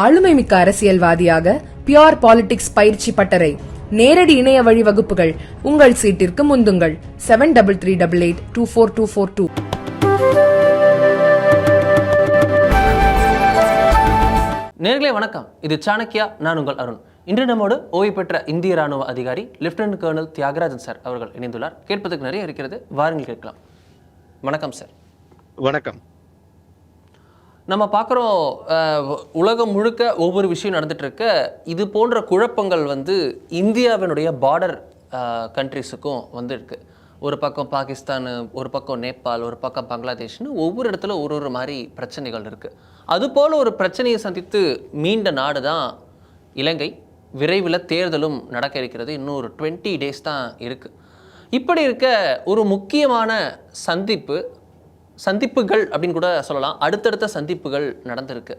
ஆளுமை மிக்க அரசியல்வாதியாக பியோர் பாலிடிக்ஸ் பயிற்சி பட்டறை நேரடி இணைய வழி வகுப்புகள் உங்கள் சீட்டிற்கு முந்துங்கள். Seven double three double eight two four two four two நேர்களே வணக்கம். இது சாணக்கியா நான் உங்கள் அருண். இன்று நம்மோடு ஓய்வு பெற்ற இந்திய ராணுவ அதிகாரி லெப்டினன்ட் கர்னல் தியாகராஜன் சார் அவர்கள் இணைந்துள்ளார். கேட்பதற்கு நிறைய இருக்கிறது. வாருங்கள் கேட்கலாம். வணக்கம் சார். வணக்கம். நம்ம பார்க்குறோம் உலகம் முழுக்க ஒவ்வொரு விஷயம் நடந்துட்டு இருக்க இது போன்ற குழப்பங்கள் வந்து இந்தியாவினுடைய பார்டர் கண்ட்ரிஸுக்கும் வந்து ஒரு பக்கம் பாகிஸ்தான் ஒரு பக்கம் நேபாள் ஒரு பக்கம் பங்களாதேஷ்னு ஒவ்வொரு இடத்துல ஒரு ஒரு மாதிரி பிரச்சனைகள் இருக்குது அதுபோல் ஒரு பிரச்சனையை சந்தித்து மீண்ட நாடு தான் இலங்கை. விரைவில் தேர்தலும் நடக்க இருக்கிறது. இன்னும் ஒரு டுவெண்ட்டி டேஸ் தான் இருக்குது இப்படி இருக்க ஒரு முக்கியமான சந்திப்பு சந்திப்புகள் அப்படின்னு கூட சொல்லலாம். அடுத்தடுத்த சந்திப்புகள் நடந்திருக்கு.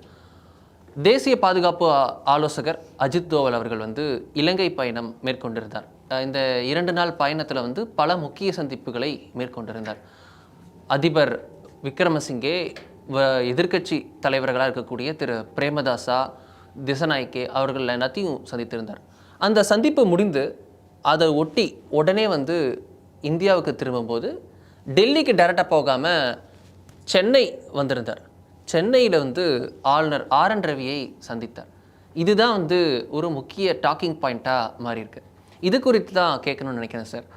தேசிய பாதுகாப்பு ஆலோசகர் அஜித் தோவல் அவர்கள் வந்து இலங்கை பயணம் மேற்கொண்டிருந்தார். இந்த இரண்டு நாள் பயணத்தில் வந்து பல முக்கிய சந்திப்புகளை மேற்கொண்டிருந்தார். அதிபர் விக்ரமசிங்கே வ எதிர்க்கட்சி தலைவர்களாக இருக்கக்கூடிய திரு பிரேமதாசா திசநாயக்கே அவர்கள் எல்லாத்தையும் சந்தித்திருந்தார். அந்த சந்திப்பு முடிந்து அதை ஒட்டி உடனே வந்து இந்தியாவுக்கு திரும்பும்போது டெல்லிக்கு டைரெக்டாக போகாமல் சென்னை வந்திருந்தார். சென்னையில் வந்து ஆளுநர் ஆர் என் ரவியை சந்தித்தார். இதுதான் வந்து ஒரு முக்கிய டாக்கிங் பாயிண்ட்டாக மாறி இருக்கு. இது குறித்து தான் கேட்கணும்னு நினைக்கிறேன் சார்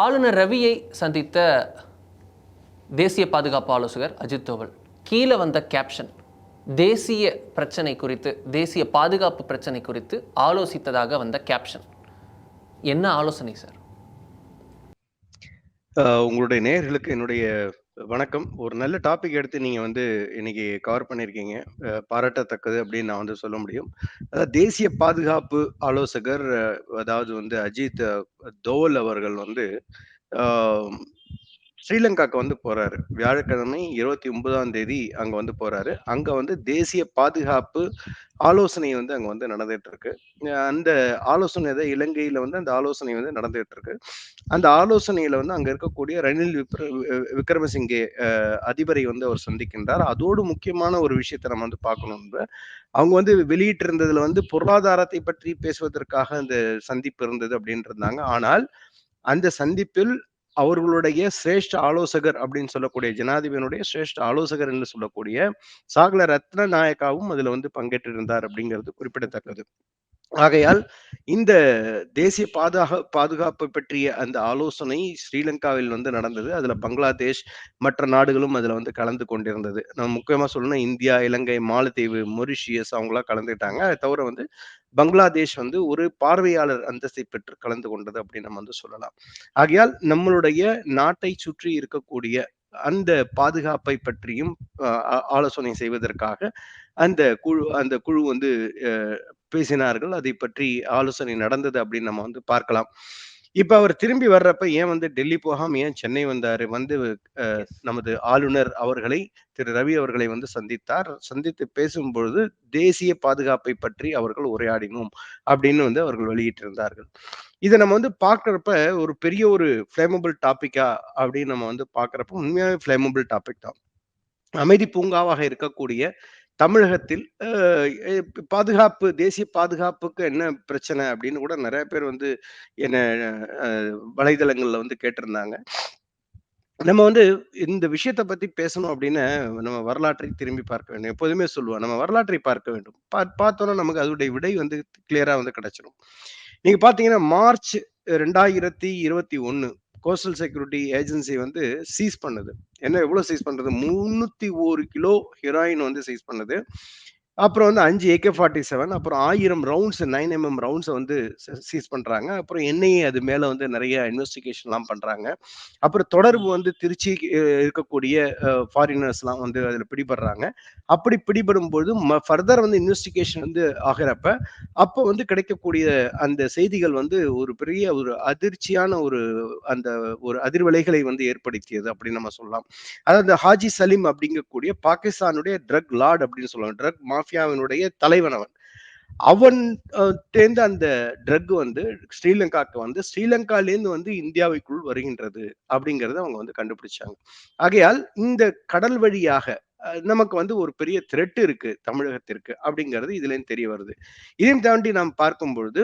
ஆளுநர் ரவியை சந்தித்த தேசிய பாதுகாப்பு ஆலோசகர் அஜித் தோவல் கீழே வந்த கேப்ஷன் தேசிய பிரச்சனை குறித்து தேசிய பாதுகாப்பு பிரச்சனை குறித்து ஆலோசித்ததாக வந்த கேப்ஷன் என்ன ஆலோசனை சார் உங்களுடைய நேர்களுக்கு என்னுடைய வணக்கம். ஒரு நல்ல டாபிக் எடுத்து நீங்க வந்து இன்னைக்கு கவர் பண்ணியிருக்கீங்க. பாராட்டத்தக்கது அப்படின்னு நான் வந்து சொல்ல முடியும். அதாவது தேசிய பாதுகாப்பு ஆலோசகர் அதாவது வந்து அஜித் தோவல் அவர்கள் வந்து ஆஹ், ஸ்ரீலங்காக்கு வந்து போறாரு. வியாழக்கிழமை இருபத்தி ஒன்பதாம் தேதி அங்க வந்து போறாரு. அங்க வந்து தேசிய பாதுகாப்பு ஆலோசனை வந்து அங்க வந்து நடந்துட்டு இருக்கு அந்த ஆலோசனை தான் இலங்கையில வந்து அந்த ஆலோசனை வந்து நடந்துட்டு இருக்கு அந்த ஆலோசனையில வந்து அங்க இருக்கக்கூடிய ரணில் விக்ர- வி- விக்ரமசிங்கே அதிபரை வந்து அவர் சந்திக்கின்றார். அதோடு முக்கியமான ஒரு விஷயத்தை நம்ம வந்து பார்க்கணும் அவங்க வந்து வெளியிட்டு இருந்ததுல வந்து பொருளாதாரத்தை பற்றி பேசுவதற்காக அந்த சந்திப்பு இருந்தது அப்படின்னு இருந்தாங்க. ஆனால் அந்த சந்திப்பில் அவர்களுடைய சிரேஷ்ட ஆலோசகர் அப்படின்னு சொல்லக்கூடிய ஜனாதிபதியினுடைய சிரேஷ்ட ஆலோசகர் என்று சொல்லக்கூடிய சாகல ரத்ன நாயக்காவும் அதுல வந்து பங்கேற்றிருந்தார் அப்படிங்கிறது குறிப்பிடத்தக்கது. ஆகையால் இந்த தேசிய பாதுகா பாதுகாப்பு பற்றிய அந்த ஆலோசனை ஸ்ரீலங்காவில் வந்து நடந்தது. அதுல பங்களாதேஷ் மற்ற நாடுகளும் அதுல வந்து கலந்து கொண்டிருந்தது. நம்ம முக்கியமா சொல்லணும் இந்தியா இலங்கை மாலத்தீவு மொரிஷியஸ் அவங்களாம் கலந்துட்டாங்க அதை தவிர வந்து பங்களாதேஷ் வந்து ஒரு பார்வையாளர் அந்தஸ்தை பெற்று கலந்து கொண்டது அப்படின்னு நம்ம வந்து சொல்லலாம். ஆகையால் நம்மளுடைய நாட்டை சுற்றி இருக்கக்கூடிய அந்த பாதுகாப்பை பற்றியும் ஆலோசனை செய்வதற்காக அந்த குழு அந்த குழு வந்து பேசினார்கள். அதை பற்றி ஆலோசனை நடந்தது அப்படின்னு நம்ம வந்து பார்க்கலாம். இப்ப அவர் திரும்பி வர்றப்ப ஏன் வந்து டெல்லி போகாம ஏன் சென்னை வந்தாரு? வந்து அஹ், நமது ஆளுநர் அவர்களை திரு ரவி அவர்களை வந்து சந்தித்தார். சந்தித்து பேசும்பொழுது தேசிய பாதுகாப்பை பற்றி அவர்கள் உரையாடினோம் அப்படின்னு வந்து அவர்கள் வெளியிட்டிருந்தார்கள். இதை நம்ம வந்து பார்க்குறப்ப ஒரு பெரிய ஒரு ஃப்ளேமபிள் டாப்பிக்கா அப்படின்னு நம்ம வந்து பார்க்கறப்ப உண்மையாகவே ஃப்ளேமபிள் டாபிக் தான். அமைதி பூங்காவாக இருக்கக்கூடிய தமிழகத்தில் பாதுகாப்பு தேசிய பாதுகாப்புக்கு என்ன பிரச்சனை அப்படின்னு கூட நிறைய பேர் வந்து என்ன வலைதளங்களில் வந்து கேட்டிருந்தாங்க. நம்ம வந்து இந்த விஷயத்தை பத்தி பேசணும் அப்படின்னு நம்ம வரலாற்றை திரும்பி பார்க்க வேண்டும். எப்போதுமே சொல்லுவோம் நம்ம வரலாற்றை பார்க்க வேண்டும். பா பார்த்தோன்னா நமக்கு அதோடைய விடை வந்து கிளியரா வந்து கிடைச்சிடும் நீங்க பாத்தீங்கன்னா மார்ச் ரெண்டாயிரத்தி இருபத்தி ஒன்னு கோஸ்டல் செக்யூரிட்டி ஏஜென்சி வந்து சீஸ் பண்ணுது. என்ன எவ்வளவு சீஸ் பண்றது? முன்னூத்தி ஒரு கிலோ ஹெராயின் வந்து சீஸ் பண்ணுது. அப்புறம் வந்து அஞ்சு ஏகே ஃபார்ட்டி செவன் அப்புறம் ஆயிரம் ரவுண்ட்ஸ் நைன் எம்எம் ரவுண்ட்ஸை வந்து சீஸ் பண்றாங்க. அப்புறம் என்ஐஏ அது மேல வந்து நிறைய இன்வெஸ்டிகேஷன்லாம் பண்றாங்க. அப்புறம் தொடர்பு வந்து திருச்சி இருக்கக்கூடிய ஃபாரினர்ஸ்லாம் வந்து அதில் பிடிபடுறாங்க. அப்படி பிடிபடும் பொழுது ஃபர்தர் வந்து இன்வெஸ்டிகேஷன் வந்து ஆகிறப்ப அப்போ வந்து கிடைக்கக்கூடிய அந்த செய்திகள் வந்து ஒரு பெரிய ஒரு அதிர்ச்சியான ஒரு அந்த ஒரு அதிர்வலைகளை வந்து ஏற்படுத்தியது அப்படின்னு நம்ம சொல்லலாம். அதாவது ஹாஜி சலீம் அப்படிங்கக்கூடிய பாகிஸ்தானுடைய ட்ரக் லார்ட் அப்படின்னு சொல்லுவாங்க. ட்ரக் மாஃபியாவினுடைய தலைவன் அவன். அவன் தேர்ந்த அந்த ட்ரக் வந்து ஸ்ரீலங்காக்கு வந்து ஸ்ரீலங்காலேருந்து வந்து இந்தியாவுக்குள் வருகின்றது அப்படிங்கறத அவங்க வந்து கண்டுபிடிச்சாங்க. ஆகையால் இந்த கடல் வழியாக நமக்கு வந்து ஒரு பெரிய த்ரெட் இருக்கு தமிழகத்திற்கு அப்படிங்கிறது இதுலேருந்து தெரிய வருது. இதையும் தாண்டி நாம் பார்க்கும் பொழுது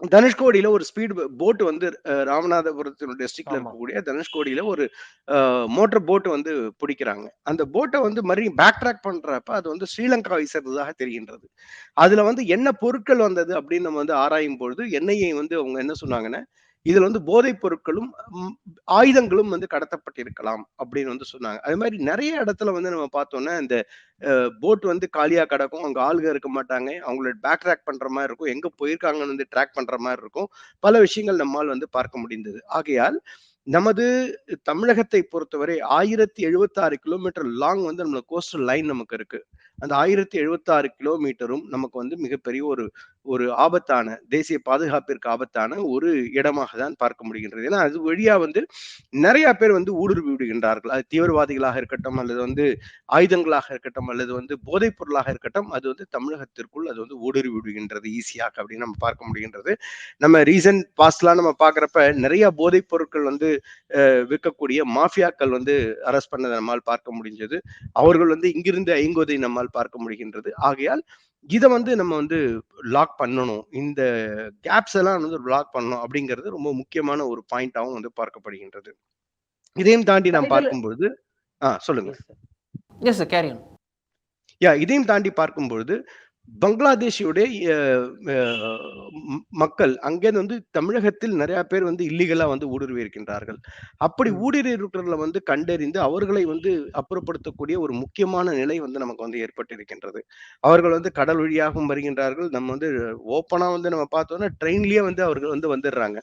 தனுஷ்கோடியில ஒரு ஸ்பீட் போட் வந்து அஹ், ராமநாதபுரத்தின் டிஸ்ட்ரிக்ட்ல. இருக்கக்கூடிய தனுஷ்கோடியில ஒரு மோட்டர் போட் வந்து பிடிக்கிறாங்க அந்த போட்டை வந்து மறுபடியும் பேக் ட்ராக் பண்றப்ப அது வந்து ஸ்ரீலங்காவை சேர்ந்ததாக தெரிகின்றது அதுல வந்து என்ன பொருட்கள் வந்தது அப்படின்னு நம்ம வந்து ஆராயும் பொழுது எண்ணெயை வந்து அவங்க என்ன சொன்னாங்கன்னா இதுல வந்து போதைப் பொருட்களும் ஆயுதங்களும் வந்து கடத்தப்பட்டிருக்கலாம் அப்படின்னு வந்து சொன்னாங்க. அது மாதிரி நிறைய இடத்துல வந்து நம்ம பார்த்தோம்னா இந்த போட் வந்து காலியா கிடக்கும். அங்க ஆளுங்க இருக்க மாட்டாங்க. அவங்களோட பேக் ட்ராக் பண்ற மாதிரி இருக்கும். எங்க போயிருக்காங்கன்னு வந்து ட்ராக் பண்ற மாதிரி இருக்கும். பல விஷயங்கள் நம்மால் வந்து பார்க்க முடிந்தது. ஆகையால் நமது தமிழகத்தை பொறுத்தவரை ஆயிரத்தி எழுபத்தாறு கிலோமீட்டர் லாங் வந்து நம்மளோட கோஸ்டல் லைன் நமக்கு இருக்கு. அந்த ஆயிரத்தி எழுபத்தாறு கிலோமீட்டரும் நமக்கு வந்து மிகப்பெரிய ஒரு ஒரு ஆபத்தான தேசிய பாதுகாப்பிற்கு ஆபத்தான ஒரு இடமாக தான் பார்க்க முடிகின்றது. ஏன்னா அது வழியா வந்து நிறைய பேர் வந்து ஊடுருவி விடுகின்றார்கள். அது தீவிரவாதிகளாக இருக்கட்டும் அல்லது வந்து ஆயுதங்களாக இருக்கட்டும் அல்லது வந்து போதைப் பொருளாக இருக்கட்டும் அது வந்து தமிழகத்திற்குள் அது வந்து ஊடுருவி விடுகின்றது ஈஸியாக அப்படின்னு நம்ம பார்க்க முடிகின்றது. நம்ம ரீசன்ட் பாஸ்ட்லாம் நம்ம பார்க்குறப்ப நிறைய போதைப் பொருட்கள் வந்து விற்கக்கூடிய மாஃபியாக்கள் வந்து அரெஸ்ட் பண்ணதை நம்மால் பார்க்க முடிஞ்சது. அவர்கள் வந்து இங்கிருந்து ஐங்கோதை நம்மால் பார்க்க முடிகின்றது. ஆகையால் இதை வந்து நம்ம வந்து லாக் பண்ணணும். இந்த கேப்ஸ் எல்லாம் வந்து லாக் பண்ணணும் அப்படிங்கிறது ரொம்ப முக்கியமான ஒரு பாயிண்டாகவும் வந்து பார்க்கப்படுகின்றது. இதையும் தாண்டி நாம் பார்க்கும்பொழுது ஆ சொல்லுங்க யா இதையும் தாண்டி பார்க்கும்பொழுது பங்களாதேஷியுடைய மக்கள் அங்கேருந்து வந்து தமிழகத்தில் நிறைய பேர் வந்து இல்லீகலா வந்து ஊடுருவி இருக்கின்றார்கள் அப்படி. ஊடுருவி இருக்கிறதுல வந்து கண்டறிந்து அவர்களை வந்து அப்புறப்படுத்தக்கூடிய ஒரு முக்கியமான நிலை வந்து நமக்கு வந்து ஏற்பட்டிருக்கின்றது. அவர்கள் வந்து கடல் வழியாகவும் வருகின்றார்கள். நம்ம வந்து ஓப்பனா வந்து நம்ம பார்த்தோம்னா ட்ரெயின்லயே வந்து அவர்கள் வந்து வந்துடுறாங்க.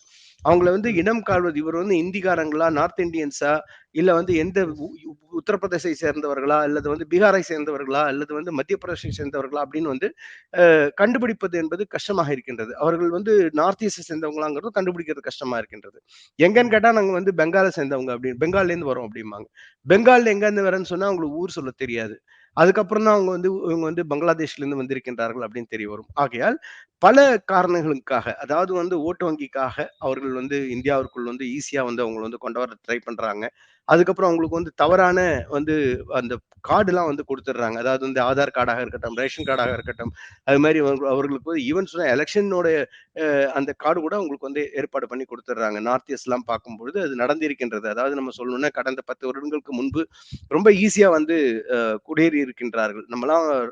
அவங்கள வந்து இனம் கால்வது இவர் வந்து இந்திக்காரங்களா நார்த் இந்தியன்ஸா இல்ல வந்து எந்த உத்தரப்பிரதேசை சேர்ந்தவர்களா அல்லது வந்து பீகாரை சேர்ந்தவர்களா அல்லது வந்து மத்திய பிரதேசை சேர்ந்தவர்களா அப்படின்னு வந்து கண்டுபிடிப்பது என்பது கஷ்டமாக இருக்கின்றது. அவர்கள் வந்து நார்த் ஈஸ்ட் சேர்ந்தவங்களாங்கிறது கண்டுபிடிக்கிறது கஷ்டமா இருக்கின்றது. எங்கன்னு கேட்டா நாங்க வந்து பெங்காலை சேர்ந்தவங்க அப்படின்னு பெங்கால்ல இருந்து வரோம் அப்படிம்பாங்க. பெங்கால்ல எங்க இருந்து வரேன்னு சொன்னா அவங்களுக்கு ஊர் சொல்ல தெரியாது. அதுக்கப்புறம் தான் அவங்க வந்து இவங்க வந்து பங்களாதேஷ்ல இருந்து வந்திருக்கின்றார்கள் அப்படின்னு தெரிய வரும். ஆகையால் பல காரணங்களுக்காக அதாவது வந்து ஓட்டு வங்கிக்காக அவர்கள் வந்து இந்தியாவிற்குள் வந்து ஈஸியா வந்து அவங்களை வந்து கொண்டு வர ட்ரை பண்றாங்க. அதுக்கப்புறம் அவங்களுக்கு வந்து தவறான வந்து அந்த கார்டுலாம் வந்து கொடுத்துட்றாங்க. அதாவது வந்து ஆதார் கார்டாக இருக்கட்டும் ரேஷன் கார்டாக இருக்கட்டும் அது மாதிரி அவங்க- அவர்களுக்கு வந்து ஈவன் சொன்னால் எலெக்ஷனோட அந்த கார்டு கூட அவங்களுக்கு வந்து ஏற்பாடு பண்ணி கொடுத்துட்றாங்க. நார்த் ஈஸ்ட்லாம் பார்க்கும்பொழுது அது நடந்திருக்கின்றது. அதாவது நம்ம சொல்லணும்னா கடந்த பத்து வருடங்களுக்கு முன்பு ரொம்ப ஈஸியாக வந்து குடியேறி இருக்கின்றார்கள். நம்மலாம்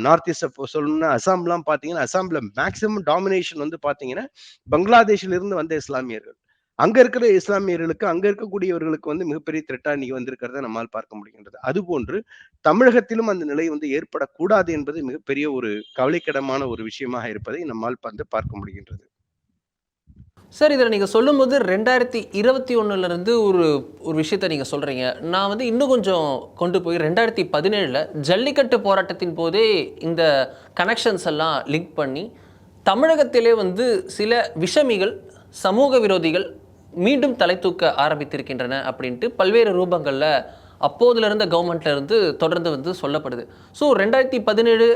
நார்த் ஈஸ்ட் சொல்லணும்னா அசாம்லாம் பார்த்தீங்கன்னா அசாமில் மேக்சிமம் டாமினேஷன் வந்து பார்த்தீங்கன்னா பங்களாதேஷிலிருந்து வந்த இஸ்லாமியர்கள். அங்க இருக்கிற இஸ்லாமியர்களுக்கு அங்க இருக்கக்கூடியவர்களுக்கு வந்து மிகப்பெரிய த்ரெட்டா இன்னைக்கு வந்திருக்கிறத நம்மால் பார்க்க முடிகின்றது. அதுபோன்று தமிழகத்திலும் அந்த நிலை வந்து ஏற்படக்கூடாது என்பது மிகப்பெரிய ஒரு கவலைக்கிடமான ஒரு விஷயமாக இருப்பதை நம்மால் வந்து பார்க்க முடிகின்றது. சார் இதில் நீங்கள் சொல்லும்போது ரெண்டாயிரத்தி இருபத்தி ஒன்றுலேருந்து ஒரு ஒரு விஷயத்தை நீங்கள் சொல்கிறீங்க நான் வந்து இன்னும் கொஞ்சம் கொண்டு போய் ரெண்டாயிரத்தி பதினேழில் ஜல்லிக்கட்டு போராட்டத்தின் போதே இந்த கனெக்ஷன்ஸ் எல்லாம் லிங்க் பண்ணி தமிழகத்திலே வந்து சில விஷமிகள் சமூக விரோதிகள் மீண்டும் தலை தூக்க ஆரம்பித்திருக்கின்றன அப்படின்ட்டு பல்வேறு ரூபங்களில் அப்போதுல இருந்த கவர்மெண்ட்ல இருந்து தொடர்ந்து வந்து சொல்லப்படுது. ஸோ ரெண்டாயிரத்தி பதினேழு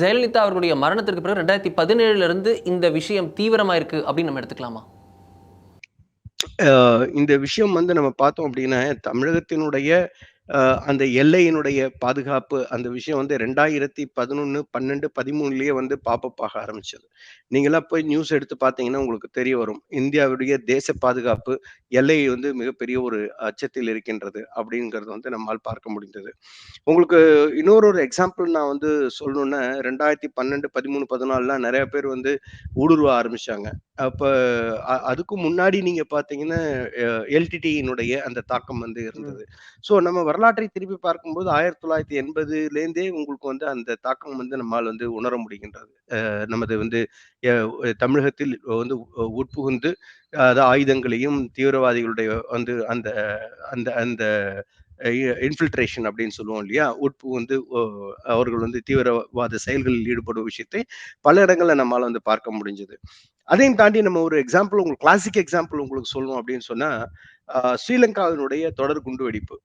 ஜெயலலிதா அவர்களுடைய மரணத்திற்கு பிறகு ரெண்டாயிரத்தி பதினேழுலேருந்து இந்த விஷயம் தீவிரமாக இருக்குது அப்படின்னு நம்ம எடுத்துக்கலாமா? இந்த விஷயம் வந்து நம்ம பார்த்தோம் அப்படின்னா தமிழகத்தினுடைய அந்த எல்லையினுடைய பாதுகாப்பு அந்த விஷயம் வந்து ரெண்டாயிரத்தி பதினொன்னு பன்னெண்டு பதிமூணுலயே வந்து பாப்பப் ஆக ஆரம்பிச்சது. நீங்களாம் போய் நியூஸ் எடுத்து பார்த்தீங்கன்னா உங்களுக்கு தெரிய வரும். இந்தியாவுடைய தேச பாதுகாப்பு எல்லை வந்து மிகப்பெரிய ஒரு அச்சத்தில் இருக்கின்றது அப்படிங்கிறது வந்து நம்மால் பார்க்க முடிந்தது. உங்களுக்கு இன்னொரு ஒரு எக்ஸாம்பிள் நான் வந்து சொல்லணும்னா ரெண்டாயிரத்தி பன்னெண்டு பதிமூணு பதினாலுலாம் நிறைய பேர் வந்து ஊடுருவ ஆரம்பிச்சாங்க. அப்ப அதுக்கு முன்னாடி நீங்க பாத்தீங்கன்னா எல்டிடியினுடைய அந்த தாக்கம் வந்து இருந்தது. ஸோ நம்ம வரலாற்றை திருப்பி பார்க்கும்போது ஆயிரத்தி தொள்ளாயிரத்தி எண்பதுலேருந்தே உங்களுக்கு வந்து அந்த தாக்கம் வந்து நம்மால் வந்து உணர முடிகின்றது. நமது வந்து தமிழகத்தில் வந்து உட்புகுந்து அதாவது ஆயுதங்களையும் தீவிரவாதிகளுடைய வந்து அந்த அந்த அந்த இன்ஃபில்ட்ரேஷன் அப்படின்னு சொல்லுவோம் இல்லையா? உட்புகுந்து வந்து அவர்கள் வந்து தீவிரவாத செயல்களில் ஈடுபடும் விஷயத்தை பல இடங்களில் நம்மால வந்து பார்க்க முடிஞ்சது. அதையும் தாண்டி நம்ம ஒரு எக்ஸாம்பிள் உங்களுக்கு கிளாசிக் எக்ஸாம்பிள் உங்களுக்கு சொல்லணும் அப்படின்னு சொன்னா ஆஹ் ஸ்ரீலங்காவினுடைய தொடர் குண்டு வெடிப்பு.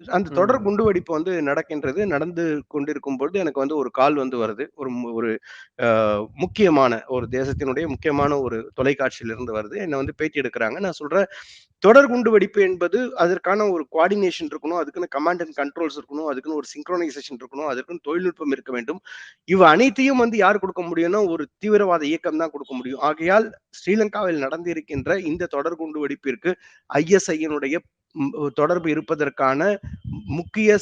அந்த தொடர் குண்டுவெடிப்பு வந்து நடக்கின்றது. நடந்து கொண்டிருக்கும் பொழுது எனக்கு வந்து ஒரு கால் வந்து வருது. ஒரு ஒரு முக்கியமான ஒரு தேசத்தினுடைய முக்கியமான ஒரு தொலைக்காட்சியிலிருந்து வருது. என்ன வந்து பேட்டி எடுக்குறாங்க. நான் சொல்றேன், தொடர் குண்டுவெடிப்பு என்பது அதற்கான ஒரு கோஆர்டினேஷன் இருக்கணும். அதுக்குன்னு கமாண்ட் அண்ட் கண்ட்ரோல்ஸ் இருக்கணும். அதுக்குன்னு ஒரு சிங்க்ரோனைசேஷன் இருக்கணும். அதற்குன்னு தொழில்நுட்பம் இருக்க வேண்டும். இவ அனைத்தையும் வந்து யார் கொடுக்க முடியும்னா, ஒரு தீவிரவாத இயக்கம் தான் கொடுக்க முடியும். ஆகையால் ஸ்ரீலங்காவில் நடந்திருக்கின்ற இந்த தொடர் குண்டுவெடிப்பிற்கு ஐஎஸ்ஐயினுடைய ம் தொடர்பு இருப்பதற்கான முக்கிய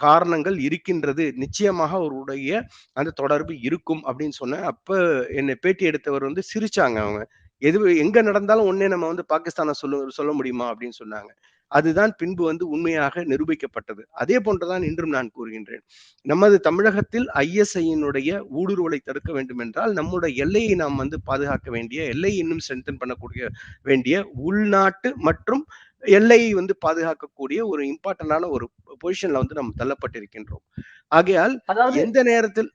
காரணங்கள் இருக்கின்றது. நிச்சயமாக அவருடைய அந்த தொடர்பு இருக்கும் அப்படின்னு சொன்னேன். அப்ப என்னை பேட்டி எடுத்தவர் வந்து சிரிச்சாங்க அவங்க. எது எங்க நடந்தாலும் உடனே நம்ம வந்து பாகிஸ்தானை சொல்ல சொல்ல முடியுமா அப்படின்னு சொன்னாங்க. அதுதான் பின்பு வந்து உண்மையாக நிரூபிக்கப்பட்டது. அதே போன்று தான் இன்றும் நான் கூறுகின்றேன். நமது தமிழகத்தில் ஐஎஸ்ஐயினுடைய ஊடுருவலை தடுக்க வேண்டும் என்றால், நம்முடைய எல்லையை நாம் வந்து பாதுகாக்க வேண்டிய, எல்லையை இன்னும் ஸ்ட்ரெங்தன் பண்ணக்கூடிய வேண்டிய உள்நாட்டு மற்றும் எல்லையை வந்து பாதுகாக்கக்கூடிய ஒரு இம்பார்ட்டன்டான ஒரு பொசிஷன்ல வந்து நம்ம தள்ளப்பட்டிருக்கின்றோம். ஆகையால் எந்த நேரத்தில்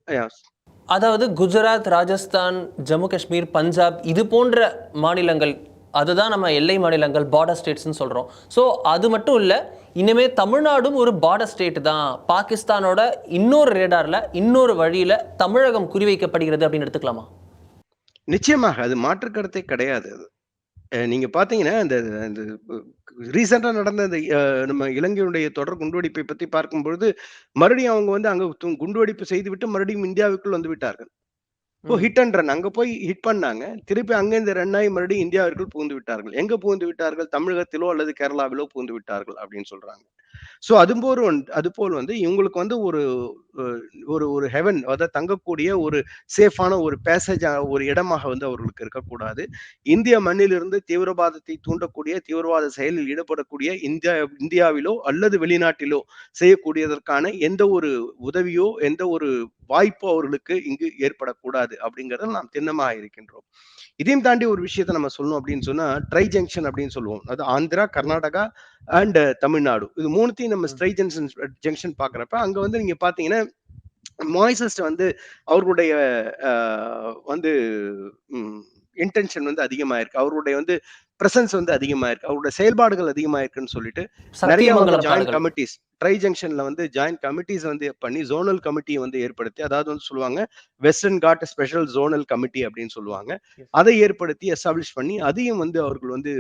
அதாவது குஜராத், ராஜஸ்தான், ஜம்மு காஷ்மீர், பஞ்சாப் இது போன்ற மாநிலங்கள் அதுதான் நம்ம எல்லை மாநிலங்கள் பார்டர் ஸ்டேட்ஸ்னு சொல்கிறோம் ஸோ அது மட்டும் இல்லை இனிமே தமிழ்நாடும் ஒரு பார்டர் ஸ்டேட் தான். பாகிஸ்தானோட இன்னொரு ரேடாரில் இன்னொரு வழியில் தமிழகம் குறிவைக்கப்படுகிறது அப்படின்னு எடுத்துக்கலாமா? நிச்சயமாக. அது மாற்று கருத்தே கிடையாது அது. நீங்கள் நீங்க பார்த்தீங்கன்னா, அந்த அந்த ரீசென்ட்டா நடந்த அந்த நம்ம இலங்கையினுடைய தொடர் குண்டுவெடிப்பை பத்தி பார்க்கும்பொழுது, மறுபடியும் அவங்க வந்து அங்க குண்டுவெடிப்பு செய்துவிட்டு மறுபடியும் இந்தியாவுக்குள் வந்து விட்டார்கள். இப்போ. Hit and run. அங்க போய் ஹிட் பண்ணாங்க. திருப்பி அங்கேருந்து ரன் ஆகி மறுபடியும் இந்தியாவிற்குள் புகுந்து விட்டார்கள். எங்க புகுந்து விட்டார்கள்? தமிழகத்திலோ அல்லது கேரளாவிலோ புகுந்து விட்டார்கள் அப்படின்னு சொல்றாங்க. ஸோ அதுபோல் வந் அதுபோல் வந்து இவங்களுக்கு வந்து ஒரு ஒரு ஒரு ஹெவன் அதாவது தங்கக்கூடிய ஒரு சேஃபான ஒரு பேசேஜ் ஒரு இடமாக வந்து அவர்களுக்கு இருக்கக்கூடாது. இந்திய மண்ணிலிருந்து தீவிரவாதத்தை தூண்டக்கூடிய, தீவிரவாத செயலில் ஈடுபடக்கூடிய இந்தியா இந்தியாவிலோ அல்லது வெளிநாட்டிலோ செய்யக்கூடியதற்கான எந்த ஒரு உதவியோ, எந்த ஒரு வாய்ப்போ அவர்களுக்கு இங்கு ஏற்படக்கூடாது அப்படிங்கிறத நாம் திண்ணமாக இருக்கின்றோம். இதையும் தாண்டி ஒரு விஷயத்தை நம்ம சொல்லணும் அப்படின்னு சொன்னா, ட்ரை ஜங்ஷன் அப்படின்னு சொல்லுவோம். அது ஆந்திரா, கர்நாடகா அண்ட் தமிழ்நாடு. இது 3த்தையும் நம்ம. ஸ்ட்ரை ஜங்ஷன் ஜங்ஷன் பார்க்கிறப்ப, அங்க வந்து நீங்க பார்த்தீங்கன்னா, மாய்சஸ் வந்து அவர்களுடைய வந்து இன்டென்ஷன் வந்து அதிகமா இருக்கு. அவருடைய வந்து பிரசன்ஸ் வந்து அதிகமா இருக்கு. அவருடைய செயல்பாடுகள் அதிகமா இருக்குன்னு சொல்லிட்டு, நெறைய காடுகள். கமிட்டீஸ் ட்ரை ஜங்ஷன்ல வந்து ஜாயிண்ட் கமிட்டீஸ் வந்து பண்ணி, ஜோனல் கமிட்டிய வந்து ஏற்படுத்தி, அதாவது வந்து சொல்லுவாங்க, western Ghat special zonal committee அப்படின்னு சொல்லுவாங்க. அதை ஏற்படுத்தி எஸ்டாப்ளிஷ் பண்ணி, அதையும் வந்து அவர்கள் வந்து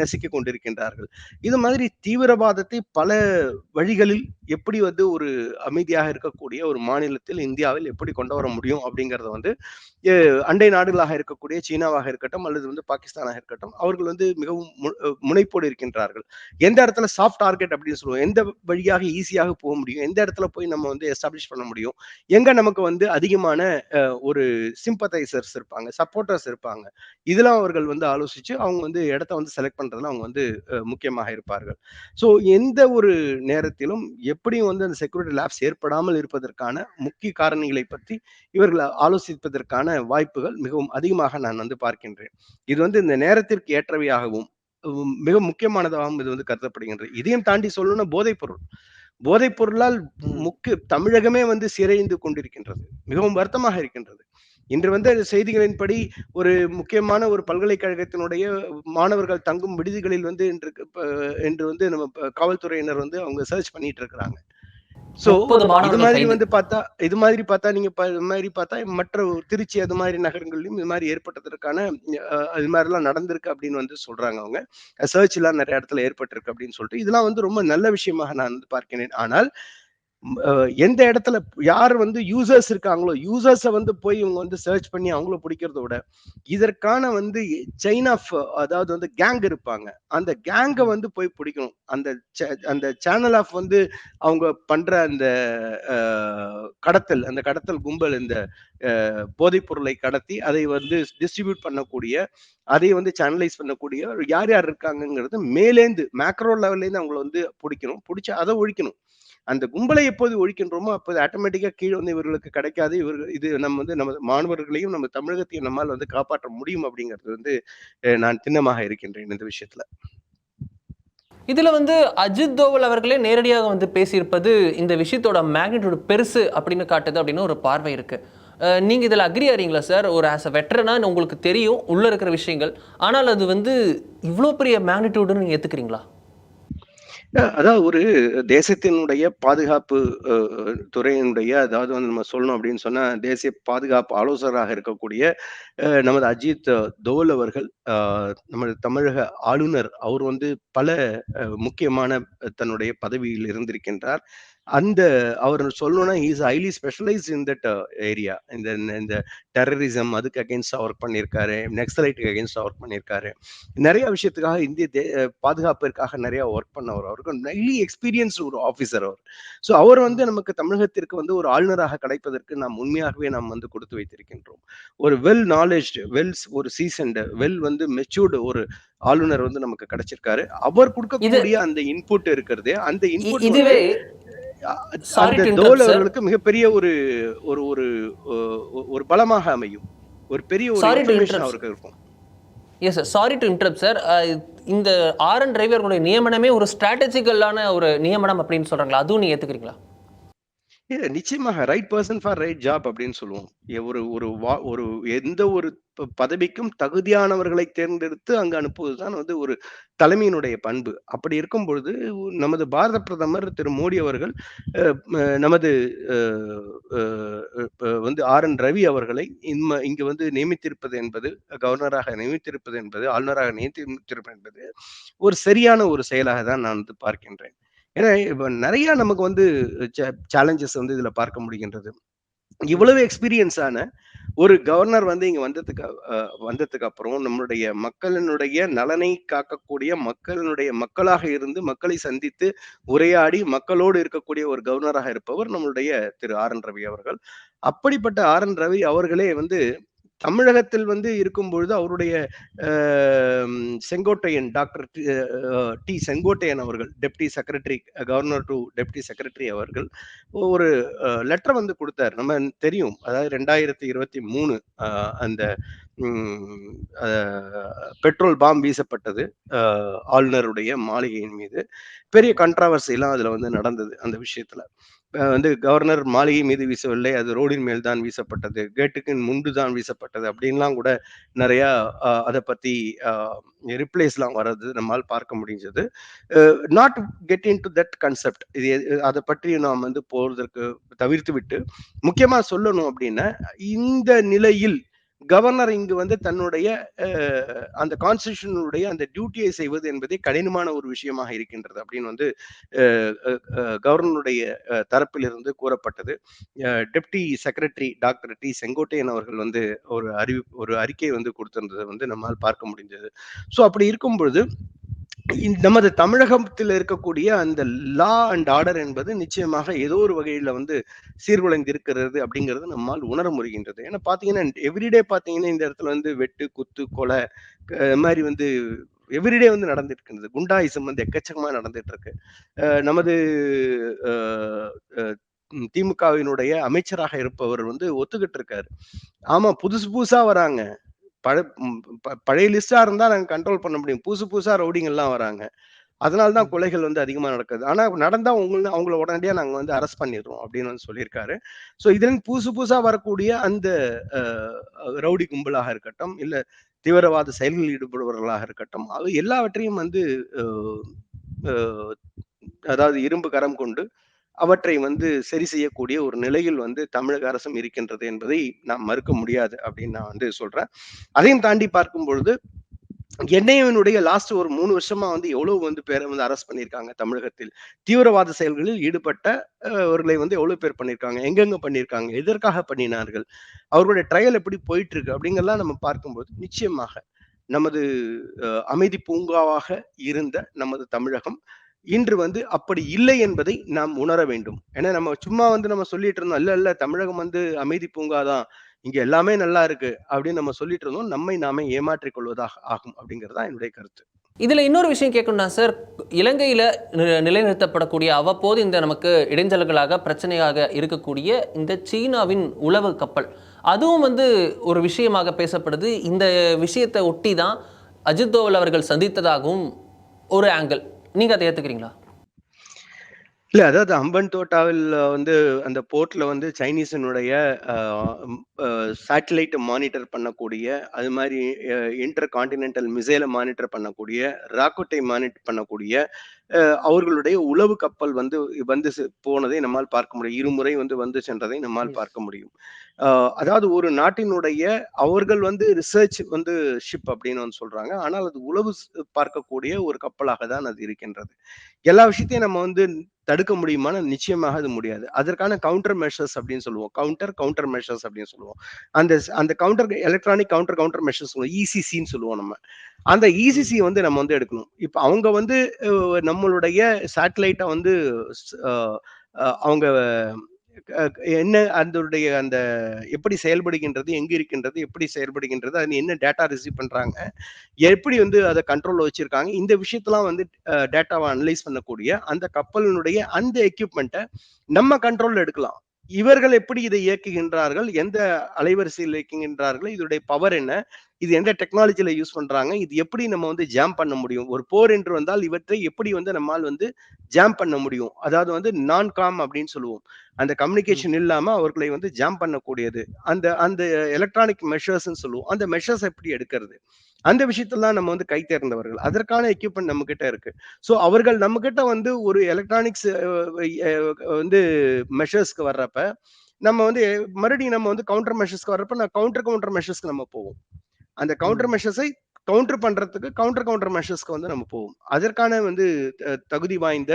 நசுக்கிக் கொண்டிருக்கின்றார்கள். இது மாதிரி தீவிரவாதத்தை பல வழிகளில் எப்படி வந்து ஒரு அமைதியாக இருக்கக்கூடிய ஒரு மாநிலத்தில், இந்தியாவில் எப்படி கொண்டு வர முடியும் அப்படிங்கிறத வந்து அண்டை நாடுகளாக இருக்கக்கூடிய சீனாவாக இருக்கட்டும், அல்லது வந்து பாகிஸ்தானாக இருக்கட்டும், அவர்கள் வந்து மிகவும் முனைப்போடு இருக்கின்றார்கள். எந்த இடத்துல சாஃப்ட் டார்கெட் அப்படின்னு. எந்த வழியாக ஈஸியாக போக முடியும்? எந்த இடத்துல போய் நம்ம வந்து எஸ்டாப்ளிஷ் பண்ண முடியும்? எங்க நமக்கு வந்து அதிகமான ஒரு சிம்பத்தைசர்ஸ் இருப்பாங்க, சப்போர்ட்டர்ஸ் இருப்பாங்க. இதெல்லாம் அவர்கள் வந்து ஆலோசிச்சு, அவங்க வந்து இடத்த வந்து செலக்ட் பண்றதுல அவங்க வந்து முக்கியமாக இருப்பார்கள். ஸோ எந்த ஒரு நேரத்திலும் எப்படியும் வந்து அந்த செக்யூரிட்டி லேப்ஸ் ஏற்படாமல் இருப்பதற்கான முக்கிய காரணிகளை பற்றி இவர்கள் ஆலோசிப்பதற்கான வாய்ப்புகள் மிகவும் அதிகமாக நான் வந்து பார்க்கின்றேன். இது வந்து இந்த நேரத்திற்கு ஏற்றவையாகவும், மிக முக்கியமானதாகவும் இது வந்து கருதப்படுகின்றது. இதையும் தாண்டி சொல்லணும்னா போதைப் பொருள். போதைப் பொருளால் ம். முக்கு தமிழகமே வந்து சீரழிந்து கொண்டிருக்கின்றது. மிகவும் வருத்தமாக இருக்கின்றது. இன்று வந்த செய்திகளின்படி, ஒரு முக்கியமான ஒரு பல்கலைக்கழகத்தினுடைய மாணவர்கள் தங்கும் விடுதிகளில் வந்து இன்று இன்று வந்து நம்ம காவல்துறையினர் வந்து அவங்க சர்ச் பண்ணிட்டு இருக்கிறாங்க. 30 இது மாதிரி. வந்து பார்த்தா இது மாதிரி பார்த்தா நீங்க இது மாதிரி பார்த்தா மற்ற திருச்சி அது மாதிரி நகரங்கள்லயும் இது மாதிரி ஏற்பட்டதற்கான இது மாதிரிலாம் நடந்திருக்கு அப்படின்னு வந்து சொல்றாங்க அவங்க. சர்ச்லாம் நெறைய இடத்துல ஏற்பட்டிருக்கு அப்படின்னு சொல்லிட்டு, இதெல்லாம் வந்து ரொம்ப நல்ல விஷயமாக நான் வந்து பார்க்கிறேன். ஆனால் எந்த இடத்துல யார் வந்து யூசர்ஸ் இருக்காங்களோ, யூசர்ஸை வந்து போய் இவங்க வந்து சர்ச் பண்ணி அவங்கள பிடிக்கிறத விட, இதற்கான வந்து செயின் ஆஃப் அதாவது வந்து கேங் இருப்பாங்க. அந்த கேங்கை வந்து போய் பிடிக்கணும். அந்த சே அந்த சேனல் ஆஃப் வந்து அவங்க பண்ற அந்த கடத்தல், அந்த கடத்தல் கும்பல் இந்த அ போதைப் பொருளை கடத்தி, அதை வந்து டிஸ்ட்ரிபியூட் பண்ணக்கூடிய, அதை வந்து சேனலைஸ் பண்ணக்கூடிய யார் யார் இருக்காங்கங்கிறது மேலேந்து மேக்ரோ லெவல்லேருந்து அவங்கள வந்து பிடிக்கணும் பிடிச்சி அதை ஒழிக்கணும். அந்த கும்பலை எப்போது ஒழிக்கின்றோமோ, அப்போது ஆட்டோமேட்டிக்கா கீழே வந்து இவர்களுக்கு கிடைக்காது. இவர்கள் இது நம்ம வந்து நமது மாணவர்களையும், நம்ம தமிழகத்தையும் நம்மால் வந்து காப்பாற்ற முடியும் அப்படிங்கிறது வந்து நான் திண்ணமாக இருக்கின்றேன் இந்த விஷயத்துல. இதில் வந்து அஜித் தோவல் அவர்களே நேரடியாக வந்து பேசியிருப்பது, இந்த விஷயத்தோட மேக்னிட்யூட் பெருசு அப்படின்னு காட்டுது அப்படின்னு ஒரு பார்வை இருக்குது நீங்கள் இதில் அக்ரி ஆறீங்களா சார்? ஒரு ஆஸ் அ வெட்டரனா உங்களுக்கு தெரியும் உள்ளே இருக்கிற விஷயங்கள். ஆனால் அது வந்து இவ்வளோ பெரிய மேக்னிட்யூடுன்னு நீங்கள் ஏத்துக்கிறீங்களா? அதாவது ஒரு தேசத்தினுடைய பாதுகாப்பு அஹ், துறையினுடைய அதாவது வந்து நம்ம சொல்லணும் அப்படின்னு சொன்னா தேசிய பாதுகாப்பு ஆலோசகராக இருக்கக்கூடிய அஹ், நமது அஜித் தோல் அவர்கள் அஹ், நமது தமிழக ஆளுநர் அவர் வந்து பல அஹ், முக்கியமான தன்னுடைய பதவியில் இருந்திருக்கின்றார். அந்த அவர் சொல்லணும்னா is highly specialise in that area இந்த இந்த டெரரிசம் அதுக்கு அகேன்ஸ்டா ஒர்க் பண்ணியிருக்காரு நெக்ஸலைட்டுக்கு அகேன்ஸ்டா ஒர்க் பண்ணியிருக்காரு நிறைய விஷயத்துக்காக இந்திய தே- பாதுகாப்பிற்காக நிறைய ஒர்க் பண்ணவர். அவருக்கு ஹைலி எக்ஸ்பீரியன்ஸ் ஒரு ஆஃபீஸர் அவர். ஸோ அவர் வந்து நமக்கு தமிழகத்திற்கு வந்து ஒரு ஆளுநராக கிடைப்பதற்கு நாம் உண்மையாகவே நாம் வந்து கொடுத்து வைத்திருக்கின்றோம். ஒரு வெல் நாலேஜ் வெல் ஒரு சீசன்டு வெல் வந்து மெச்சூர்டு ஒரு ஆளுநர் வந்து நமக்கு கிடைச்சிருக்காரு. அவர் கொடுக்கக்கூடிய அந்த இன்புட் இருக்கிறது அந்த இன்புட் இதுவே அந்த தோல். அவர்களுக்கு மிகப்பெரிய ஒரு ஒரு ஒரு ஒரு பலமாக அமையும். ஒரு பெரிய ஒரு அவருக்கு இருக்கும். Yes sir sorry to interrupt sir இந்த ஆர் என் டிரைவர்களுடைய நியமனமே ஒரு ஸ்ட்ராட்டஜிக்கலான ஒரு நியமனம் அப்படின்னு சொல்றாங்களா? அதுவும் நீங்க ஏத்துக்கிறீங்களா? இல்ல நிச்சயமாக right person for right job அப்படின்னு சொல்லுவோம். ஒரு ஒரு வா- ஒரு எந்த ஒரு பதவிக்கும் தகுதியானவர்களை தேர்ந்தெடுத்து அங்கு அனுப்புவதுதான் வந்து ஒரு தலைமையினுடைய பண்பு. அப்படி இருக்கும் பொழுது நமது பாரத பிரதமர் திரு. மோடி அவர்கள் நமது வந்து ஆர். என். ரவி அவர்களை இம்ம இங்கு வந்து நியமித்திருப்பது என்பது கவர்னராக நியமித்திருப்பது என்பது ஆளுநராக நியமித்திருப்பது என்பது ஒரு சரியான ஒரு செயலாக தான் நான் வந்து பார்க்கின்றேன். ஏன்னா இப்போ நிறைய நமக்கு வந்து சேலஞ்சஸ் வந்து இதுல பார்க்க முடிகின்றது. இவ்வளவு எக்ஸ்பீரியன்ஸான ஒரு கவர்னர் வந்து இங்க வந்ததுக்கு வந்ததுக்கு அப்புறம் நம்மளுடைய மக்களினுடைய நலனை காக்கக்கூடிய மக்களினுடைய மக்களாக இருந்து மக்களை சந்தித்து உரையாடி மக்களோடு இருக்கக்கூடிய ஒரு கவர்னராக இருப்பவர் நம்மளுடைய திரு ஆர் என் ரவி அவர்கள். அப்படிப்பட்ட ஆர் என் ரவி அவர்களே வந்து தமிழகத்தில் வந்து இருக்கும் பொழுது அவருடைய செங்கோட்டையன் டாக்டர் டி செங்கோட்டையன் அவர்கள் deputy secretary governor to deputy secretary அவர்கள் ஒரு லெட்டர் வந்து கொடுத்தார். நம்ம தெரியும். அதாவது ரெண்டாயிரத்தி இருபத்தி மூணு அந்த அஹ், பெட்ரோல் பாம் வீசப்பட்டது ஆளுநருடைய மாளிகையின் மீது. பெரிய கண்ட்ராவர்சிலாம் அதில் அதுல வந்து நடந்தது அந்த விஷயத்துல. வந்து கவர்னர் மாளிகை மீது வீசவில்லை. அது ரோடின் மேல் தான் வீசப்பட்டது. கேட்டுக்கு முன்பு தான் வீசப்பட்டது அப்படின்லாம் கூட நிறைய அதை பத்தி ரிப்ளேஸ்லாம் வர்றது நம்மால் பார்க்க முடிஞ்சது. Not get into that concept இது அதை பற்றி நாம் வந்து போவதற்கு தவிர்த்து விட்டு முக்கியமா சொல்லணும் அப்படின்னா இந்த நிலையில் கவர்னர் இங்கு வந்து தன்னுடைய அந்த கான்ஸ்டியூஷனுடைய அந்த டியூட்டியை செய்வது என்பதே கடினமான ஒரு விஷயமாக இருக்கின்றது அப்படின்னு வந்து கவர்னருடைய தரப்பிலிருந்து கூறப்பட்டது. Deputy secretary doctor T Sengottaiyan அவர்கள் வந்து ஒரு அறிவி ஒரு அறிக்கையை வந்து கொடுத்திருந்ததை வந்து நம்மால் பார்க்க முடிஞ்சது ஸோ அப்படி இருக்கும் பொழுது நமது தமிழகத்தில் இருக்கக்கூடிய அந்த லா அண்ட் ஆர்டர் என்பது நிச்சயமாக ஏதோ ஒரு வகையில வந்து சீர்குலைந்து இருக்கிறது அப்படிங்கிறது நம்மால் உணர முடிகின்றது. ஏன்னா பாத்தீங்கன்னா எவ்ரிடே பாத்தீங்கன்னா இந்த இடத்துல வந்து வெட்டு குத்து கொலை க- இது மாதிரி வந்து எவ்ரிடே வந்து நடந்துட்டு இருக்கிறது குண்டாயிசம் வந்து எக்கச்சக்கமா நடந்துட்டு இருக்கு நமது திமுகவினுடைய அமைச்சராக இருப்பவர் வந்து ஒத்துக்கிட்டு இருக்காரு ஆமா புதுசு புதுசா வராங்க. பழ பழைய லிஸ்டா இருந்தா நாங்க கண்ட்ரோல் பண்ண முடியும். புதுசு புதுசா ரவுடிங்க எல்லாம் வராங்க. அதனால தான் கொலைகள் வந்து அதிகமா நடக்குது. ஆனா நடந்தா உங்களை அவங்கள உடனடியா நாங்க வந்து அரெஸ்ட் பண்ணிடுறோம் அப்படின்னு வந்து சொல்லியிருக்காரு. ஸோ இதுல புதுசு புதுசா வரக்கூடிய அந்த ரவுடி கும்பலாக இருக்கட்டும் இல்ல தீவிரவாத செயல்களில் ஈடுபடுபவர்களாக இருக்கட்டும் அது எல்லாவற்றையும் வந்து அதாவது இரும்பு கரம் கொண்டு அவற்றை வந்து சரி செய்யக்கூடிய ஒரு நிலையில் வந்து தமிழக அரசும் இருக்கின்றது என்பதை நாம் மறுக்க முடியாது அப்படின்னு நான் வந்து சொல்றேன். அதையும் தாண்டி பார்க்கும் பொழுது என்ஐஏவினுடைய லாஸ்ட் ஒரு மூணு வருஷமா வந்து எவ்வளவு வந்து பேரை வந்து அரெஸ்ட் பண்ணியிருக்காங்க தமிழகத்தில். தீவிரவாத செயல்களில் ஈடுபட்ட அவர்களை வந்து எவ்வளவு பேர் பண்ணியிருக்காங்க எங்கெங்க பண்ணியிருக்காங்க எதற்காக பண்ணினார்கள் அவர்களுடைய ட்ரையல் எப்படி போயிட்டு இருக்கு அப்படிங்கெல்லாம் நம்ம பார்க்கும்போது நிச்சயமாக நமது அமைதி பூங்காவாக இருந்த நமது தமிழகம் இன்று வந்து அப்படி இல்லை என்பதை நாம் உணர வேண்டும். ஏன்னா நம்ம சும்மா வந்து நம்ம சொல்லிட்டு இருந்தோம் இல்ல இல்ல தமிழகம் வந்து அமைதி பூங்காதான் இங்க எல்லாமே நல்லா இருக்கு அப்படின்னு நம்ம சொல்லிட்டு இருந்தோம் நம்மை நாமே ஏமாற்றிக் கொள்வதாக ஆகும் அப்படிங்கறதா என்னுடைய கருத்து. இதுல இன்னொரு விஷயம் கேட்கணும்னா சார். இலங்கையில நிலைநிறுத்தப்படக்கூடிய அவ்வப்போது இந்த நமக்கு இடைஞ்சல்களாக பிரச்சனையாக இருக்கக்கூடிய இந்த சீனாவின் உளவு கப்பல் அதுவும் வந்து ஒரு விஷயமாக பேசப்படுது. இந்த விஷயத்தை ஒட்டி தான் அஜித் தோவல் அவர்கள் சந்தித்ததாகவும் ஒரு ஆங்கிள் நீங்க அதை ஏத்துக்கிறீங்களா? இல்ல அதாவது அம்பன் தோட்டாவில் வந்து அந்த போர்ட்ல வந்து சைனீஸனுடைய சேட்டலைட் மானிட்டர் பண்ணக்கூடிய அது மாதிரி இன்டர் கான்டினென்டல் மிசைலை மானிட்டர் பண்ணக்கூடிய ராக்கெட்டை மானிட்டர் பண்ணக்கூடிய அவர்களுடைய உளவு கப்பல் வந்து வந்து போனதை நம்மால் பார்க்க முடியும். இருமுறை வந்து வந்து சென்றதை நம்மால் பார்க்க முடியும். அதாவது ஒரு நாட்டினுடைய அவர்கள் வந்து ரிசர்ச் வந்து ஷிப் அப்படின்னு வந்து சொல்றாங்க. ஆனால் அது உளவு பார்க்கக்கூடிய ஒரு கப்பலாக தான் அது இருக்கின்றது. எல்லா விஷயத்தையும் நம்ம வந்து தடுக்க முடியுமானா நிச்சயமாக அது முடியாது. அதற்கான கவுண்டர் மெஷர்ஸ் அப்படின்னு சொல்லுவோம். கவுண்டர் கவுண்டர் மெஷர்ஸ் அப்படின்னு சொல்லுவோம். அந்த அந்த counter electronic counter counter measures சொல்லுவோம். இசிசின்னு சொல்லுவோம் நம்ம. அந்த இசிசி வந்து நம்ம வந்து எடுக்கணும். இப்போ அவங்க வந்து நம்மளுடைய சேட்டலைட்டை வந்து அவங்க என்ன அதனுடைய அந்த எப்படி செயல்படுகின்றது எங்க இருக்கின்றது எப்படி செயல்படுகின்றது அது என்ன டேட்டா ரிசீவ் பண்றாங்க எப்படி வந்து அதை கண்ட்ரோலில் வச்சிருக்காங்க இந்த விஷயத்தெல்லாம் வந்து டேட்டாவை அனலைஸ் பண்ணக்கூடிய அந்த கப்பலினுடைய அந்த எக்யூப்மெண்ட்டை நம்ம கண்ட்ரோலில் எடுக்கலாம். இவர்கள் எப்படி இதை இயக்குகின்றார்கள் எந்த அலைவரிசையில் இயக்குகின்றார்கள் இதனுடைய பவர் என்ன இது எந்த டெக்னாலஜில யூஸ் பண்றாங்க? இது எப்படி நம்ம வந்து ஜாம் பண்ண முடியும்? ஒரு போர் என்று வந்தால் இவற்றை எப்படி வந்து நம்மால் வந்து ஜாம் பண்ண முடியும்? அதாவது வந்து நான் காம் அப்படின்னு சொல்லுவோம். அந்த கம்யூனிகேஷன் இல்லாம அவர்களை வந்து ஜாம் பண்ணக்கூடியது. அந்த அந்த எலக்ட்ரானிக் மெஷர்ஸ்ன்னு சொல்லுவோம். அந்த மெஷர்ஸ் எப்படி எடுக்கிறது? அந்த விஷயத்தெல்லாம் நம்ம வந்து கை தேர்ந்தவர்கள். அதற்கான எக்யூப்மெண்ட் நம்ம கிட்ட இருக்கு. ஸோ அவர்கள் நம்ம கிட்ட வந்து ஒரு எலக்ட்ரானிக்ஸ் வந்து மெஷர்ஸ்க்கு வர்றப்ப நம்ம வந்து மறுபடியும் நம்ம வந்து கவுண்டர் மெஷர்ஸ்க்கு வர்றப்ப நான் கவுண்டர் கவுண்டர் மெஷர்ஸ்க்கு நம்ம போவோம். அந்த கவுண்டர் மெஷர்ஸை கவுண்டர் பண்றதுக்கு கவுண்டர் கவுண்டர் மெஷர்ஸ்க்கு வந்து நம்ம போவோம். அதற்கான வந்து தகுதி வாய்ந்த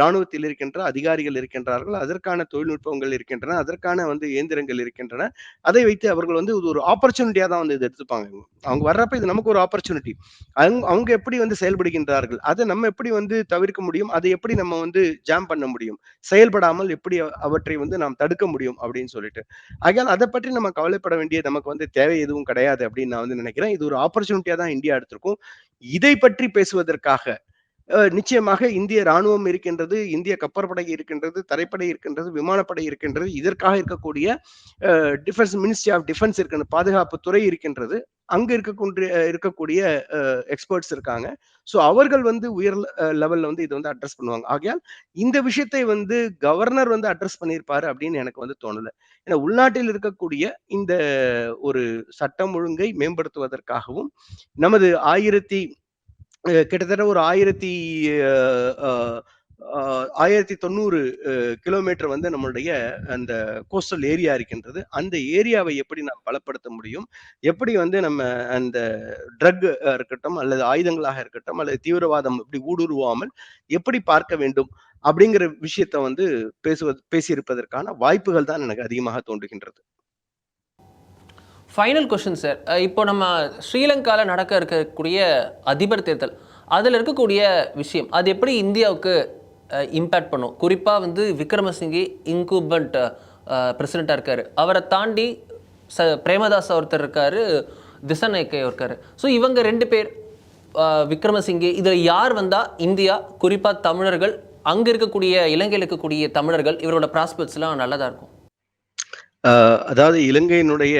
ராணுவத்தில் இருக்கின்ற அதிகாரிகள் இருக்கின்றார்கள் அதற்கான தொழில்நுட்பங்கள் இருக்கின்றன அதற்கான வந்து இயந்திரங்கள் இருக்கின்றன. அதை வைத்து அவர்கள் வந்து இது ஒரு ஆப்பர்ச்சுனிட்டியா தான் வந்து இதை எடுத்துப்பாங்க. அவங்க வர்றப்ப இது நமக்கு ஒரு ஆப்பர்ச்சுனிட்டி அவங்க அவங்க எப்படி வந்து செயல்படுகின்றார்கள் அதை நம்ம எப்படி வந்து தவிர்க்க முடியும் அதை எப்படி நம்ம வந்து ஜாம் பண்ண முடியும் செயல்படாமல் எப்படி அவற்றை வந்து நாம் தடுக்க முடியும் அப்படின்னு சொல்லிட்டு. ஆகையால் அதை பற்றி நம்ம கவலைப்பட வேண்டிய நமக்கு வந்து தேவை எதுவும் கிடையாது அப்படின்னு நான் வந்து நினைக்கிறேன். இது ஒரு ஆப்பர்ச்சுனிட்டியா தான் இந்தியா எடுத்திருக்கும். இதை பற்றி பேசுவதற்காக நிச்சயமாக இந்திய ராணுவம் இருக்கின்றது இந்திய கப்பற்படை இருக்கின்றது தரைப்படை இருக்கின்றது விமானப்படை இருக்கின்றது இதற்காக இருக்கக்கூடிய டிஃபென்ஸ் மினிஸ்ட்ரி ஆஃப் டிஃபென்ஸ் இருக்கின்ற பாதுகாப்பு துறை இருக்கின்றது. அங்க இருக்கக்கூடிய இருக்கக்கூடிய எக்ஸ்பர்ட்ஸ் இருக்காங்க. ஸோ அவர்கள் வந்து உயர் லெவல்ல வந்து இதை வந்து அட்ரஸ் பண்ணுவாங்க. ஆகையால் இந்த விஷயத்தை வந்து கவர்னர் வந்து அட்ரஸ் பண்ணியிருப்பாரு அப்படின்னு எனக்கு வந்து தோணலை. ஏன்னா உள்நாட்டில் இருக்கக்கூடிய இந்த ஒரு சட்டம் ஒழுங்கை மேம்படுத்துவதற்காகவும் நமது ஆயிரத்தி கிட்டத்தட்ட ஒரு ஆயிரத்தி ஆயிரத்தி தொண்ணூறு கிலோமீட்டர் வந்து நம்மளுடைய அந்த கோஸ்டல் ஏரியா இருக்கின்றது. அந்த ஏரியாவை எப்படி நாம் பலப்படுத்த முடியும்? எப்படி வந்து நம்ம அந்த ட்ரக் இருக்கட்டும் அல்லது ஆயுதங்களாக இருக்கட்டும் அல்லது தீவிரவாதம் இப்படி ஊடுருவாமல் எப்படி பார்க்க வேண்டும்? அப்படிங்கிற விஷயத்தை வந்து பேசுவது பேசியிருப்பதற்கான வாய்ப்புகள் தான் எனக்கு அதிகமாக தோன்றுகின்றது. ஃபைனல் கொஷின் சார் இப்போ நம்ம ஸ்ரீலங்காவில் நடக்க இருக்கக்கூடிய அதிபர் தேர்தல் அதில் இருக்கக்கூடிய விஷயம் அது எப்படி இந்தியாவுக்கு இம்பேக்ட் பண்ணும்? குறிப்பாக வந்து விக்ரமசிங்கே இன்கூபண்ட் பிரசிடெண்ட்டாக இருக்கார். அவரை தாண்டி ச பிரேமதாஸ் ஒருத்தர் இருக்கார் திசநாயக்கை இருக்கார். ஸோ இவங்க ரெண்டு பேர் விக்ரமசிங்கி விக்ரமசிங்கே இதில் யார் வந்தால் இந்தியா குறிப்பாக தமிழர்கள் அங்கே இருக்கக்கூடிய இலங்கையில் இருக்கக்கூடிய தமிழர்கள் இவரோட ப்ராஸ்பெக்ட்ஸ்லாம் நல்லதாக இருக்கும்? அதாவது இலங்கையினுடைய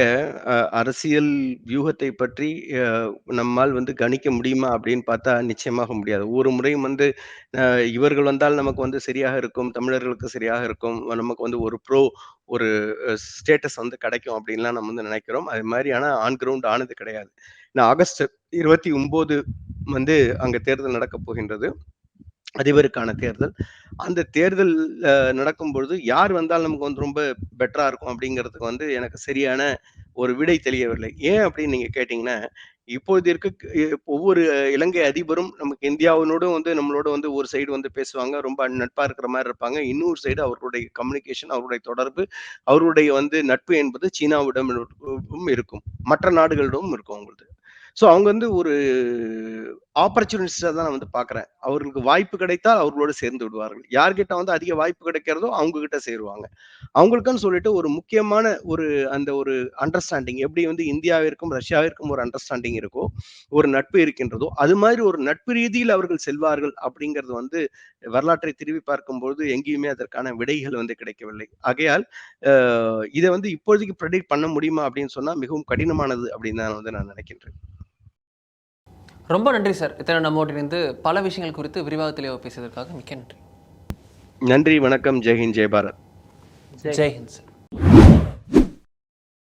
அஹ், அரசியல் வியூகத்தை பற்றி அஹ், நம்மால் வந்து கணிக்க முடியுமா அப்படின்னு பார்த்தா நிச்சயமாக முடியாது. ஒரு முறையும் வந்து அஹ், இவர்கள் வந்தால் நமக்கு வந்து சரியாக இருக்கும் தமிழர்களுக்கு சரியாக இருக்கும் நமக்கு வந்து ஒரு ப்ரோ ஒரு ஸ்டேட்டஸ் வந்து கிடைக்கும் அப்படின்லாம் நம்ம வந்து நினைக்கிறோம். அது மாதிரி ஆனால் ஆன் கிரவுண்ட் ஆனது கிடையாது. நான் ஆகஸ்ட் இருபத்தி ஒன்பது வந்து அங்கே தேர்தல் நடக்கப் போகின்றது. அதிபருக்கான தேர்தல். அந்த தேர்தல் நடக்கும் பொழுது யார் வந்தால் நமக்கு வந்து ரொம்ப பெட்டரா இருக்கும் அப்படிங்கிறதுக்கு வந்து எனக்கு சரியான ஒரு விடை தெரியவில்லை ஏன் அப்படின்னு நீங்க கேட்டீங்கன்னா இப்போது இருக்க ஒவ்வொரு இலங்கை அதிபரும் நமக்கு இந்தியாவினோடும் வந்து நம்மளோட வந்து ஒரு சைடு வந்து பேசுவாங்க. ரொம்ப நட்பா இருக்கிற மாதிரி இருப்பாங்க. இன்னொரு சைடு அவர்களுடைய கம்யூனிகேஷன் அவருடைய தொடர்பு அவருடைய வந்து நட்பு என்பது சீனாவிடம் இருக்கும். மற்ற நாடுகளிடமும் இருக்கும் அவங்களுக்கு ஸோ அவங்க வந்து ஒரு ஆப்பர்ச்சுனிட்டிஸாக தான் நான் வந்து பார்க்குறேன். அவர்களுக்கு வாய்ப்பு கிடைத்தால் அவர்களோடு சேர்ந்து விடுவார்கள். யார்கிட்ட வந்து அதிக வாய்ப்பு கிடைக்கிறதோ அவங்க கிட்ட சேருவாங்க. அவங்களுக்குன்னு சொல்லிட்டு ஒரு முக்கியமான ஒரு அந்த ஒரு அண்டர்ஸ்டாண்டிங் எப்படி வந்து இந்தியாவிற்கும் ரஷ்யாவிற்கும் ஒரு அண்டர்ஸ்டாண்டிங் இருக்கோ ஒரு நட்பு இருக்கின்றதோ அது மாதிரி ஒரு நட்பு ரீதியில் அவர்கள் செல்வார்கள் அப்படிங்கிறது வந்து வரலாற்றை திரும்பி பார்க்கும்போது எங்கேயுமே அதற்கான விடைகள் வந்து கிடைக்கவில்லை. ஆகையால் இதை வந்து இப்போதைக்கு ப்ரெடிக்ட் பண்ண முடியுமா அப்படின்னு சொன்னால் மிகவும் கடினமானது அப்படின்னு தான் வந்து நான் நினைக்கின்றேன். ரொம்ப நன்றி சார். இத்தனை நம்மோடு இணைந்து பல விஷயங்கள் குறித்து விரிவாக தெளிவாக பேசியதற்காக மிக்க நன்றி. நன்றி வணக்கம். ஜெய்ஹிந்த் ஜெய் பாரத். ஜெய் ஹிந்த் சார்.